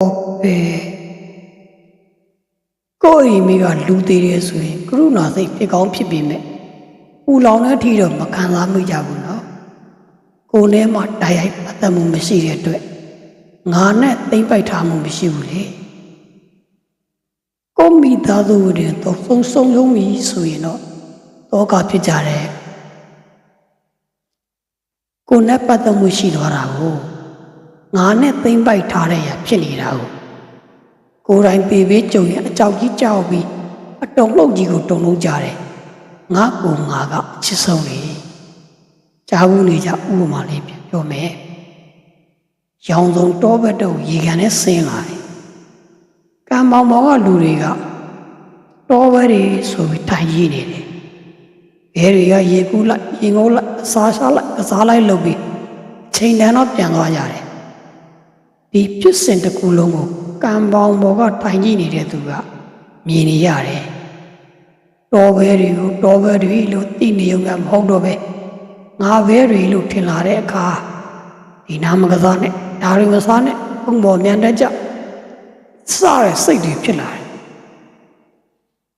ပဲကိုယ့်အိမ်မိကလူသေးတယ်ဆိုရင်ကရုဏာစိတ်ဖြစ်ကောင်းဖြစ်ပေမဲ့ပူလောင်တဲ့အထိတော့မခံစားမိကြဘူးနော်ကိုယ်နဲ့မှတိုက်ရိုက်ပတ်သက်မှုမရှိတဲ့အတွက်ငါနဲ့သိမ့်ပိုက်ထားမှုမရှိဘူးလေကိုမိသားစုတွေတော့ဆုံးဆုံးလုံးပြီဆိုရင်တော့တောကဖြစ်ကြတယ်ကိုယ်နဲ့ပတ်သက်မှုရှိသွားတာကို ငါနဲ့သိမ့်ပိုက်ထားတဲ့ရဖြစ်နေတာကိုကိုယ်တိုင်ပေပေးကြုံရင်အကြောက်ကြီးကြောက်ပြီးအတုံလုံးကြီးကိုတုံလုံးကြတယ်ငါကိုငါကအချစ်ဆုံးလေကြားဘူးနေကြဥပမာလေးပြန်ပြောမယ်ရောင်စုံတောဘက်တော့ရေကန်နဲ့ဆင်းလာတယ်ကံပေါင်ပေါ်ကလူတွေကတောဘက်တွေဆိုပြီးထိုင်ရည်နေတယ်ဘဲတွေကရေကူးလိုက်ရင်ငုံးလိုက်အစားရှာလိုက်အစားလိုက်လုပ်ပြီးချိန်တန်းတော့ပြန်သွားကြတယ် ဒီဖြစ်စဉ်တစ်ခုလုံးကိုကံပေါင်းပေါ်ကထိုင်ကြည့်နေတဲ့သူကမြင်နေရတယ်။တော်ဘဲတွေကိုတော်ဘဲတွေလို့သိနေုံကမဟုတ်တော့ပဲငါဘဲတွေလို့ထင်လာတဲ့အခါဒီနာမကစားနဲ့ဒါတွေမစားနဲ့ဘုံပေါ်မြန်တဲ့ကြောက်စရစိတ်တွေဖြစ်လာတယ်။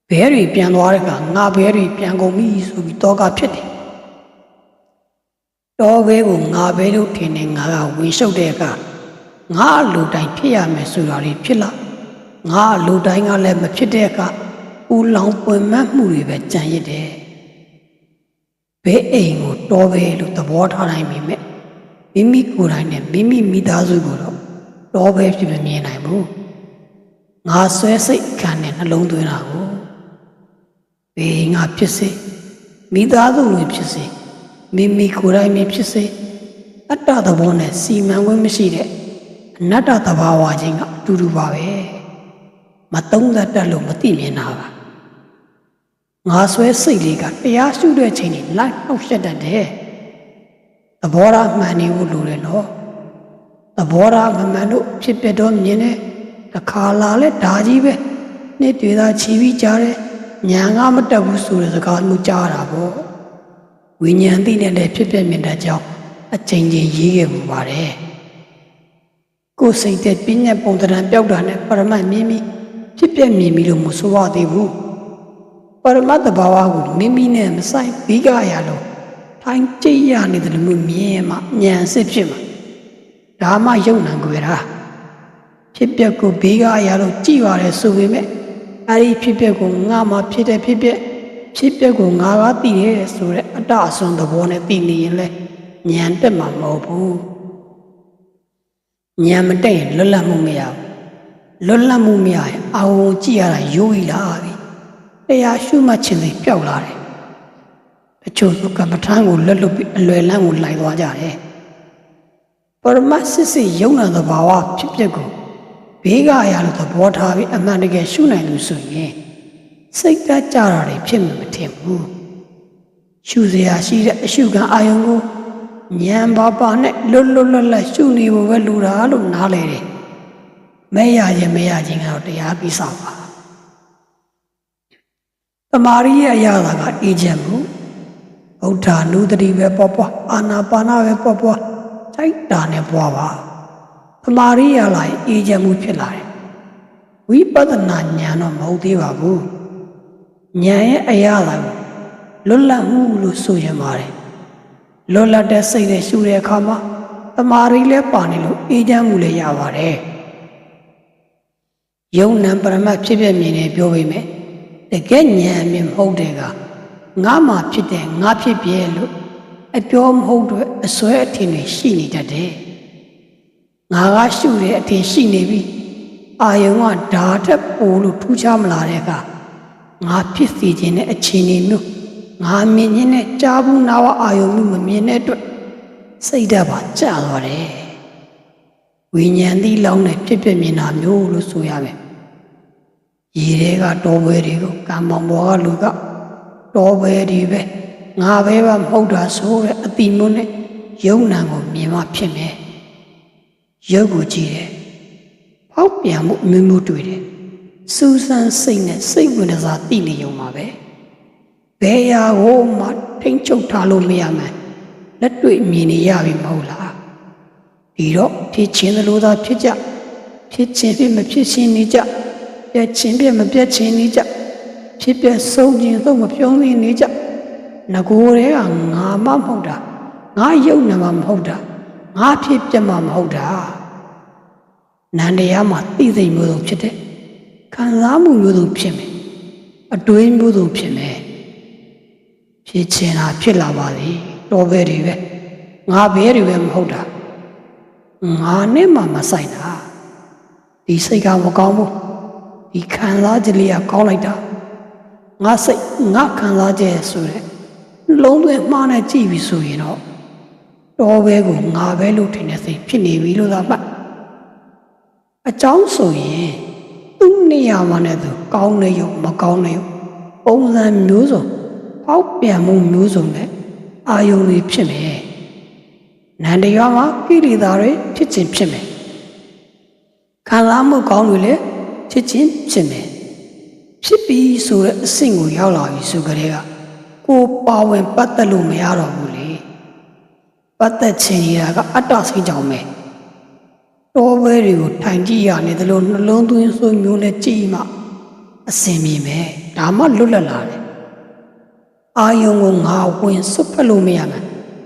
ဘဲတွေပြန်သွားတဲ့အခါငါဘဲတွေပြန်ကုန်ပြီဆိုပြီးတောကဖြစ်တယ်။တော်ဘဲကိုငါဘဲလို့ထင်နေငါကဝင်ရှုပ်တဲ့အခါ ငါလူတိုင်းဖြစ်ရမယ်ဆိုတာလေးဖြစ်လာငါလူတိုင်းကလည်းမဖြစ်တဲ့အခါဦးလောင်ပွင့်မတ်မှုတွေပဲကြံရစ်တယ်ဘဲအိမ်ကိုတော်ပဲလို့သဘောထားတိုင်းမိမဲ့မိမိကိုယ်တိုင်နဲ့မိမိမိသားစုကိုတော့တော်ပဲဖြစ်မမြင်နိုင်ဘူးငါဆွဲစိတ်ခံတဲ့နှလုံးသွင်းတာကိုဘေးငါဖြစ်စေမိသားစုဝင်ဖြစ်စေမိမိကိုယ်တိုင်ပဲဖြစ်စေအတ္တသဘောနဲ့စီမံခွင့်မရှိတဲ့အ နတ္တသဘာဝချင်းကအတူတူပါပဲမသုံးသပ်တတ်လို့မသိမြင်တာပါငါဆွဲစိတ်လေးကတရားရှုတဲ့ချိန်にလိုက်နှောက်ရှက်တတ်တယ်သဘောထားမှန်နေဖို့လိုတယ်နော်သဘောထားမမှန်လို့ဖြစ်ပြတော့မြင်တယ်တစ်ခါလာလဲဒါကြီးပဲနေ့တွေသာချီပြီးကြားတယ်ညာငါမတက်ဘူးဆိုတဲ့စကားမျိုးကြားတာပေါ့ဝိညာဉ်သိနေတဲ့ဖြစ်ပြမြင်တဲ့ကြောင့်အချိန်ချင်းရေးခဲ့မှုပါတယ် ကိုယ်စိတ်တဲ့ပြည့်ညက်ပုံသဏ္ဍာန်ပျောက်တာနဲ့ပရမတ်မြင်ပြီးဖြစ်ပြက်မြင်ပြီးလို့မဆိုရသေးဘူးပရမတ်တဘာဝကိုမိမိနဲ့မဆိုင်ပြီးကြရလို့ထိုင်ကြည့်ရနေတယ်လို့မြင်ရင်မှဉာဏ်စစ်ဖြစ်မှာဒါမှယုံနံကြွယ်တာဖြစ်ပြက်ကိုပြီးကြရလို့ကြည့်ရတယ်ဆိုပေမဲ့အဲ့ဒီဖြစ်ပြက်ကိုငါမှဖြစ်တဲ့ဖြစ်ပြက်ဖြစ်ပြက်ကိုငါကသိတယ်ဆိုတဲ့အတ္တအစွန်သဘောနဲ့သိနေရင်လဲဉာဏ်တက်မှာမဟုတ်ဘူး ညံမတက်ရင်လွတ်လပ်မှုမရဘူးလွတ်လပ်မှုမရရင်အာဝုံကြည့်ရတာယိုးဤလာပြီတရားရှုမှတ်ခြင်းတွေပျောက်လာတယ်တချို့သူကမ္မထမ်းကိုလွတ်လွတ်ပြီးအလွယ်လန်းကိုလိုက်သွားကြတယ်ပရမတ်စစ်စစ်ယုံနာသဘာဝဖြစ်ဖြစ်ကိုဘေးကရလို့သဘောထားပြီးအမှန်တကယ်ရှုနိုင်လို့ဆိုရင်စိတ်ဓာတ်ကြတာတွေဖြစ်မှာမထင်ဘူးရှုစရာရှိတဲ့အရှုခံအာယုံကို ဉာဏ်ပါပါနဲ့လွတ်လွတ်လပ်လပ်ရှုနေဖို့ပဲလူတာလို့နားလေတယ်။မဲရခြင်းမဲရခြင်းကတော့တရားကိစ္စပါ။တမာရီရဲ့အရာသာကအေးချမ်းမှုဗုဒ္ဓနုတတိပဲပွားပွားအာနာပါနာပဲပွားပွားစိတ်တာနဲ့ပွားပါ။တမာရီရလာရင်အေးချမ်းမှုဖြစ်လာတယ်။ဝိပဿနာဉာဏ်တော့မဟုတ်သေးပါဘူး။ဉာဏ်ရဲ့အရာသာကိုလွတ်လပ်မှုလို့ဆိုရင်ပါတယ်။ လွတ်လပ်တဲ့စိတ်နဲ့ရှုတဲ့အခါမှာတမာရီလည်းပါနေလို့အေးချမ်းမှုလည်းရပါတယ်။ယုံနံပရမတ်ဖြစ်ဖြစ်မြင်နေပြောပေမဲ့တကယ်ဉာဏ်အမြင်မဟုတ်တဲ့ကငါမှဖြစ်တဲ့ငါဖြစ်ပြဲလို့အပြောမဟုတ်တော့အစွဲအထင်တွေရှိနေတတ်တယ်။ငါကရှုတဲ့အထင်ရှိနေပြီ။အာယုံကဓာတ်တက်ပိုလို့ထူးခြားမလာတဲ့ကငါဖြစ်စီခြင်းနဲ့အခြေအနေမျိုး ငါမြင်ခြင်းနဲ့ကြားဘူးနာဝအာယုံမှုမမြင်တဲ့အတွက်စိတ်ဓာတ်ပါကျသွားတယ်ဝိညာဉ်သီးလောင်းနဲ့ဖြစ်ဖြစ်မြင်တာမျိုးလို့ဆိုရမယ်ရေတွေကတော်ပွဲတွေကိုကံမောင်ဘောကလူကတော်ပွဲတွေပဲငါပဲပါမဟုတ်တာဆိုတဲ့အတိမွန်းနဲ့ယုံနံကိုမြင်မှဖြစ်မယ်ရုပ်ကိုကြည့်တယ်ဖောက်ပြန်မှုအမျိုးမျိုးတွေ့တယ်စူးစမ်းစိတ်နဲ့စိတ်ဝင်စားသိနေုံပါပဲ ဘယ်ရာကိုမှထိမ့်ချုပ်ထားလို့မရမှန်းလက်တွေ့မြင်နေရပြီမဟုတ်လားဒီတော့ဖြစ်ချင်းသလိုသာဖြစ်ကြဖြစ်ချင်းဖြစ်မဖြစ်ချင်းနေကြပြက်ချင်းပြက်မပြက်ချင်းနေကြဖြစ်ပြက်ဆုံးချင်းဆုံးမပြုံးသိနေကြငကိုယ်တွေကငါမမဟုတ်တာငါယုံနေမှာမဟုတ်တာငါဖြစ်ပြက်မှာမဟုတ်တာနန္တရားမှာသိသိမျိုးစုံဖြစ်တဲ့ခံစားမှုမျိုးစုံဖြစ်မယ်အတွေးမျိုးစုံဖြစ်မယ် ဖြစ်ချင်တာဖြစ်လာပါလေတော်ပဲတွေပဲငါဘဲတွေပဲမဟုတ်တာငါနဲ့မှမဆိုင်တာဒီစိတ်ကမကောင်းဘူးဒီခံစားချက်လေးကကောင်းလိုက်တာငါစိတ်ငါခံစားချက်ဆိုတဲ့နှလုံးသွင်းမှားနဲ့ကြည့်ပြီဆိုရင်တော့တော်ပဲကိုငါပဲလို့ထင်တဲ့စိတ်ဖြစ်နေပြီလို့သာမှတ်အကြောင်းဆိုရင်သူ့နေရာမှာနဲ့သူကောင်းနေရောမကောင်းနေရောပုံစံမျိုးစုံ ပေါက်ပြန်မှုမျိုးစုံနဲ့အာယုံတွေဖြစ်မယ်နန္တရားမှာကိလေသာတွေဖြစ်ခြင်းဖြစ်မယ်ခံစားမှုကောင်းတွေလည်းဖြစ်ခြင်းဖြစ်မယ်ဖြစ်ပြီးဆိုတဲ့အဆင့်ကိုရောက်လာပြီဆိုကြတဲ့ကကိုပါဝင်ပတ်သက်လို့မရတော့ဘူးလေပတ်သက်ခြင်းရတာကအတ္တစိတ်ကြောင့်ပဲတော်ဘဲတွေကိုထိုင်ကြည့်ရနေသလိုနှလုံးသွင်းဆိုမျိုးနဲ့ကြည့်မှအစင်မြင်မယ်ဒါမှလွတ်လပ်လာတယ် အာယုံကိုငါဝင်စွတ်ဖက်လို့မရမယ်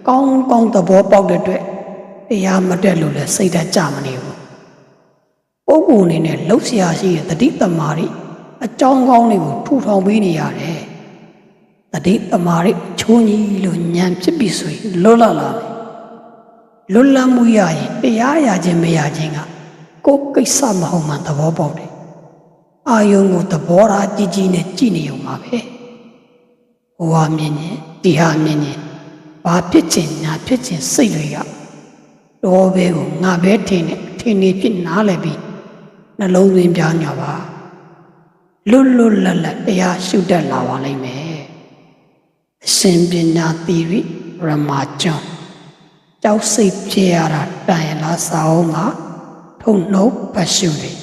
ကောင်းကောင်းသဘောပေါက်တဲ့အတွက်တရားမတက်လို့လည်းစိတ်ဓာတ်ကြမနေဘူးပုဂ္ဂိုလ်အနေနဲ့လှုပ်ရှားရှိတဲ့တတိတမာရီအကြောင်းကောင်းတွေကိုထူထောင်ပေးနေရတယ်တတိတမာရီချိုးကြီးလို့ညံဖြစ်ပြီဆိုရင်လွတ်လပ်လာတယ်လွတ်လပ်မှုရရင်တရားရခြင်းမရခြင်းကကိုယ်ကိစ္စမဟုတ်မှသဘောပေါက်တယ်အာယုံကိုသဘောထားကြည်ကြည်နဲ့ကြည်နေုံပါပဲ ဟိုဟာမြင်ရင်ဒီဟာမြင်ရင်ဘာဖြစ်ချင်ညာဖြစ်ချင်စိတ်တွေကတော်ပဲကိုငါပဲထင်တယ်ထင်နေဖြစ်နားလည်ပြီးနှလုံးသွင်းပြညာပါလွတ်လွတ်လပ်လပ်တရားရှုတတ်လာပါလိမ့်မယ်အရှင်ပညာသီရိရမကျွန်းကြောက်စိတ်ဖြစ်ရတာတန်ရလားစာအုံးမှာထုံနှုတ်ပတ်ရှုတယ်